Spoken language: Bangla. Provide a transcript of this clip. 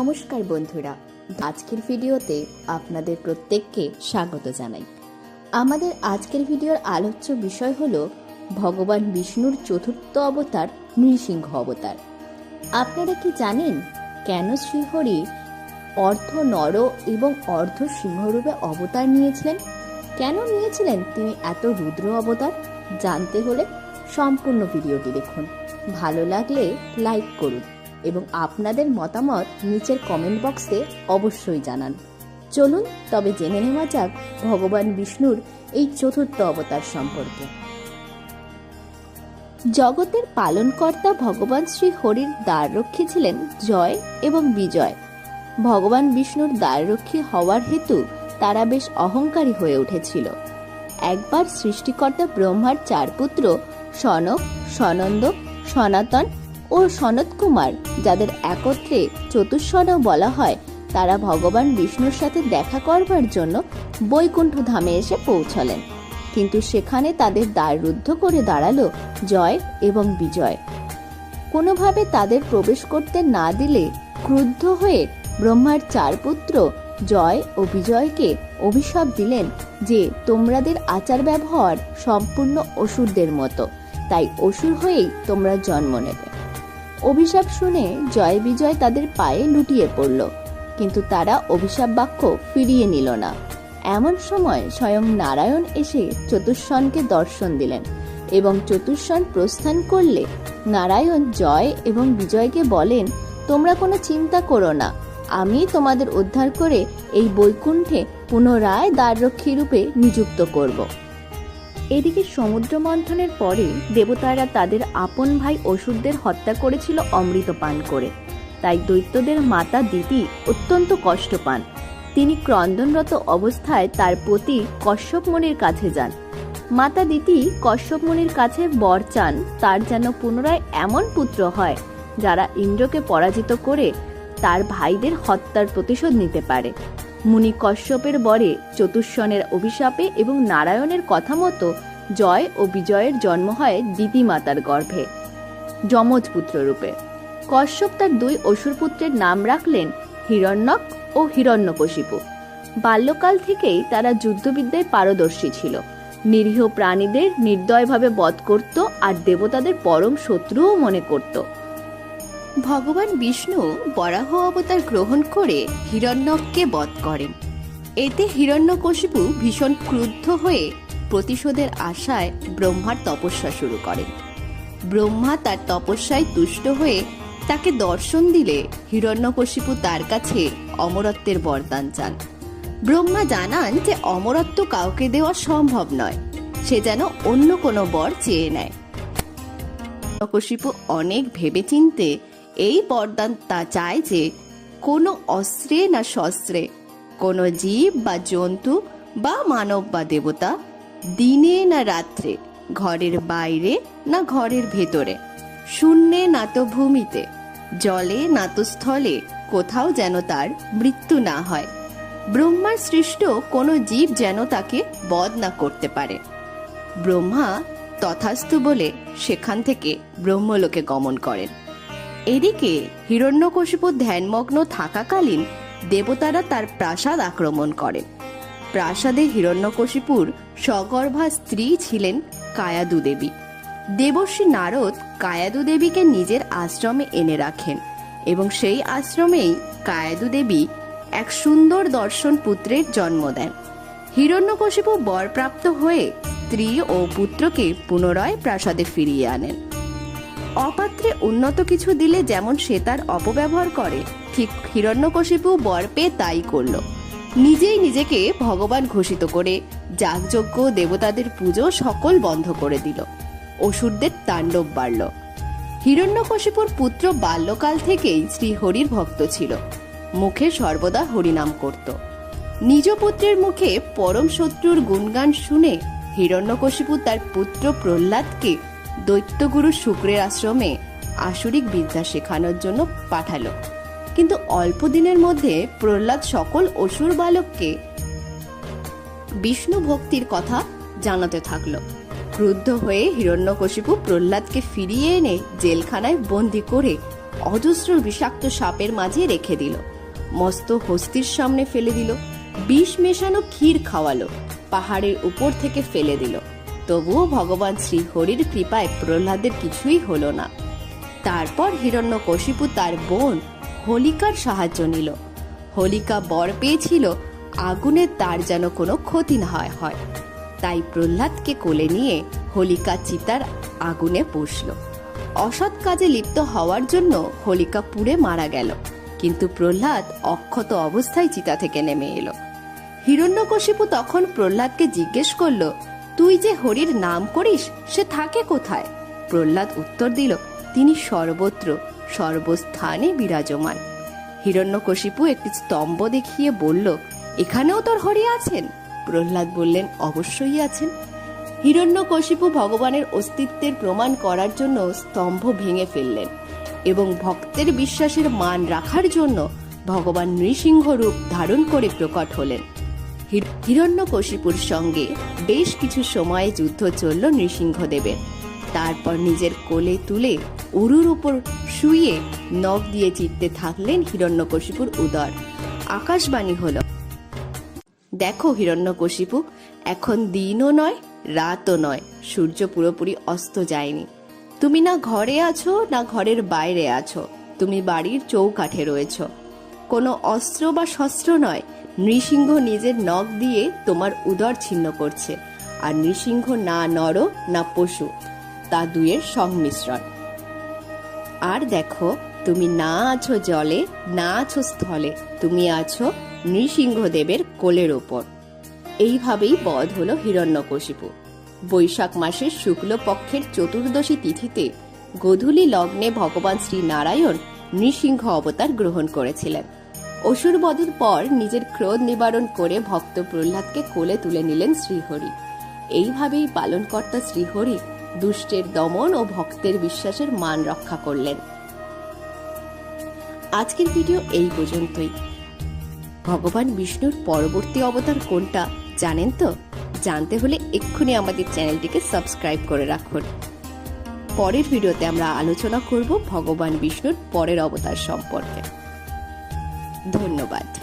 নমস্কার বন্ধুরা। আজকের ভিডিওতে আপনাদের প্রত্যেককে স্বাগত জানাই। আমাদের আজকের ভিডিওর আলোচ্য বিষয় হল ভগবান বিষ্ণুর চতুর্থ অবতার নৃসিংহ অবতার। আপনারা কি জানেন কেন শ্রীহরি অর্ধ নর এবং অর্ধ সিংহরূপে অবতার নিয়েছিলেন? কেন নিয়েছিলেন তিনি এত রুদ্র অবতার? জানতে হলে সম্পূর্ণ ভিডিওটি দেখুন। ভালো লাগলে লাইক করুন। এবং আপনাদের মতামত নিচের কমেন্ট বক্সে অবশ্যই জানান। চলুন, তবে জেনে নেওয়া যাক ভগবান বিষ্ণুর এই চতুর্থ অবতার সম্পর্কে। জগতের পালনকর্তা ভগবান শ্রী হরির দ্বাররক্ষী ছিলেন জয় এবং বিজয়। ভগবান বিষ্ণুর দ্বাররক্ষী হওয়ার হেতু তারা বেশ অহংকারী হয়ে উঠেছিল। একবার সৃষ্টিকর্তা ব্রহ্মার চার পুত্র সনক, সনন্দ, সনাতন ও সনত কুমার, যাদের একত্রে চতুষ্সনও বলা হয়, তারা ভগবান বিষ্ণুর সাথে দেখা করবার জন্য বৈকুণ্ঠ ধামে এসে পৌঁছলেন। কিন্তু সেখানে তাদের দ্বার রুদ্ধ করে দাঁড়াল জয় এবং বিজয়। কোনোভাবে তাদের প্রবেশ করতে না দিলে ক্রুদ্ধ হয়ে ব্রহ্মার চার পুত্র জয় ও বিজয়কে অভিশাপ দিলেন যে তোমরাদের আচার ব্যবহার সম্পূর্ণ অসুরদের মতো। তাই অসুর হয়েই তোমরা জন্ম নেবে। অভিশাপ শুনে জয় বিজয় তাদের পায়ে লুটিয়ে পড়ল। কিন্তু তারা অভিশাপ বাক্য ফিরিয়ে নিল না। এমন সময় স্বয়ং নারায়ণ এসে চতুষ্সনকে দর্শন দিলেন এবং চতুষ্সন প্রস্থান করলে নারায়ণ জয় এবং বিজয়কে বলেন, তোমরা কোনো চিন্তা করো না। আমি তোমাদের উদ্ধার করে এই বৈকুণ্ঠে পুনরায় দ্বাররক্ষী রূপে নিযুক্ত করব। এদিকে সমুদ্র মন্থনের পরে দেবতারা তাদের আপন ভাই অসুরদের হত্যা করেছিল অমৃত পান করে। তাই দৈত্যদের মাতা দিতি অত্যন্ত কষ্ট পান। তিনি ক্রন্দনরত অবস্থায় তার পতি কশ্যপ মুনির কাছে যান। মাতা দিতি কশ্যপ মুনির কাছে বর চান, তার যেন পুনরায় এমন পুত্র হয়, যারা ইন্দ্রকে পরাজিত করে তার ভাইদের হত্যার প্রতিশোধ নিতে পারে। মুনি কশ্যপের বরে চতুষ্সনের অভিশাপে এবং নারায়ণের কথা মতো জয় ও বিজয়ের জন্ম হয় দিতি মাতার গর্ভে যমজ পুত্র রূপে। কশ্যপ তার দুই অসুর পুত্রের নাম রাখলেন হিরণ্যক ও হিরণ্যকশিপু। বাল্যকাল থেকেই তারা যুদ্ধবিদ্যায় পারদর্শী ছিল। নিরীহ প্রাণীদের নির্দয়ভাবে বধ করত আর দেবতাদের পরম শত্রুও মনে করত। ভগবান বিষ্ণু বরাহ অবতার গ্রহণ করে হিরণ্যককে বধ করেন। এতে হিরণ্যকশিপু ভীষণ ক্রুদ্ধ হয়ে প্রতিশোধের আশায় ব্রহ্মার তপস্যা শুরু করেন। ব্রহ্মা তার তপস্যায় তুষ্ট হয়ে তাকে দর্শন দিলে হিরণ্যকশিপু তার কাছে অমরত্বের বরদান চান। ব্রহ্মা জানান যে অমরত্ব কাউকে দেওয়া সম্ভব নয়, সে যেন অন্য কোনো বর চেয়ে নেয়। হিরণ্যকশিপু অনেক ভেবেচিন্তে এই বরদান তা চায় যে কোনো অস্ত্রে না শস্ত্রে, কোনো জীব বা জন্তু বা মানব বা দেবতা দিনে না রাত্রে, ঘরের বাইরে না ঘরের ভেতরে, শূন্যে না তো ভূমিতে, জলে না তো স্থলে, কোথাও যেন তার মৃত্যু না হয়। ব্রহ্মার সৃষ্ট কোনো জীব যেন তাকে বধ না করতে পারে। ব্রহ্মা তথাস্তু বলে সেখান থেকে ব্রহ্মলোকে গমন করেন। এদিকে হিরণ্যকশিপু ধ্যানমগ্ন থাকাকালীন দেবতারা তার প্রাসাদ আক্রমণ করেন প্রাসাদে হিরণ্যকশিপুর সগর্ভা স্ত্রী ছিলেন কায়াদু দেবী। দেবশ্রী নারদ কায়াদু দেবীকে নিজের আশ্রমে এনে রাখেন এবং সেই আশ্রমেই কায়াদু দেবী এক সুন্দর দর্শন পুত্রের জন্ম দেন। হিরণ্যকশিপু বরপ্রাপ্ত হয়ে স্ত্রী ও পুত্রকে পুনরায় প্রাসাদে ফিরিয়ে আনেন। অপাত্রে উন্নত কিছু দিলে যেমন সে তার অপব্যবহার করে, ঠিক হিরণ্যকশিপু বর পেয়ে তাই করল। নিজেই নিজেকে ভগবান ঘোষিত করে যাগযজ্ঞ দেবতাদের পুজো সকল বন্ধ করে দিল। অসুরদের তাণ্ডব বাড়ল। হিরণ্যকশিপুর পুত্র বাল্যকাল থেকেই শ্রীহরির ভক্ত ছিল। মুখে সর্বদা হরিনাম করত। নিজ পুত্রের মুখে পরম শত্রুর গুণগান শুনে হিরণ্যকশিপু তার পুত্র প্রহ্লাদকে দৈত্যগুরু শুক্রের আশ্রমে আসরিক বিদ্যা শেখানোর জন্য পাঠালো। কিন্তু অল্প দিনের মধ্যে প্রহ্লাদ সকল অসুর বালককে বিষ্ণু ভক্তির কথা জানাতে থাকল। ক্রুদ্ধ হয়ে হিরণ্যকশিপু প্রহ্লাদকে ফিরিয়ে এনে জেলখানায় বন্দি করে অজস্র বিষাক্ত সাপের মাঝে রেখে দিল। মস্ত হস্তির সামনে ফেলে দিল। বিষ মেশানো ক্ষীর খাওয়ালো। পাহাড়ের উপর থেকে ফেলে দিল। তবুও ভগবান শ্রীহরির কৃপায় প্রহ্লাদের কিছুই হলো না। তারপর হিরণ্যকশিপু তার বোন হোলিকার সাহায্য নিল। হোলিকা বর পেয়েছিল, আগুনে তার যেন কোনো ক্ষতি না হয় হয়। তাই প্রহ্লাদকে কোলে নিয়ে হোলিকা চিতার আগুনে পুষল। অসৎ কাজে লিপ্ত হওয়ার জন্য হোলিকা পুড়ে মারা গেল, কিন্তু প্রহ্লাদ অক্ষত অবস্থায় চিতা থেকে নেমে এলো। হিরণ্যকশিপু তখন প্রহ্লাদকে জিজ্ঞেস করল তুই যে হরির নাম করিস, সে থাকে কোথায়? প্রহ্লাদ উত্তর দিল, তিনি সর্বত্র, সর্বস্থানে বিরাজমান। হিরণ্যকশিপু একটি স্তম্ভ দেখিয়ে বলল, এখানেও তোর হরি আছেন? প্রহ্লাদ বললেন, অবশ্যই আছেন। হিরণ্যকশিপু ভগবানের অস্তিত্বের প্রমাণ করার জন্য স্তম্ভ ভেঙে ফেললেন এবং ভক্তের বিশ্বাসের মান রাখার জন্য ভগবান নৃসিংহ রূপ ধারণ করে প্রকট হলেন। হিরণ্যকশিপুর সঙ্গে বেশ কিছু সময় যুদ্ধ চলল নৃসিংহদেবের। তারপর নিজের কোলে তুলে উরুর উপর শুয়ে নখ দিয়ে চিত্তে থাকলেন হিরণ্যকশিপুর উদর। আকাশবাণী হলো, দেখো হিরণ্যকশিপু, এখন দিনও নয়, রাতও নয়, সূর্য পুরোপুরি অস্ত যায়নি। তুমি না ঘরে আছো, না ঘরের বাইরে আছো, তুমি বাড়ির চৌকাঠে রয়েছ। কোনো অস্ত্র বা শস্ত্র নয় নৃসিংহ নিজের নখ দিয়ে তোমার উদর ছিন্ন করছে, আর নৃসিংহ না নর, না পশু, তা দুয়ের সংমিশ্রণ। আর দেখো, তুমি না আছো জলে, না আছো স্থলে, তুমি আছো নৃসিংহদেবের কোলের ওপর। এইভাবেই বধ হলো হিরণ্যকশিপু। বৈশাখ মাসের শুক্ল পক্ষের চতুর্দশী তিথিতে গোধূলি লগ্নে ভগবান শ্রী নারায়ণ নৃসিংহ অবতার গ্রহণ করেছিলেন। অসুর বধের পর নিজের ক্রোধ নিবারণ করে ভক্ত প্রহ্লাদকে কোলে তুলে নিলেন শ্রীহরি। এইভাবেই পালনকর্তা শ্রীহরি দুষ্টের দমন ও ভক্তের বিশ্বাসের মান রক্ষা করলেন। আজকের ভিডিও এই পর্যন্তই। ভগবান বিষ্ণুর পরবর্তী অবতার কোনটা জানেন তো? জানতে হলে এক্ষুনি আমাদের চ্যানেলটিকে সাবস্ক্রাইব করে রাখুন। পরের ভিডিওতে আমরা আলোচনা করব ভগবান বিষ্ণুর পরের অবতার সম্পর্কে। ধন্যবাদ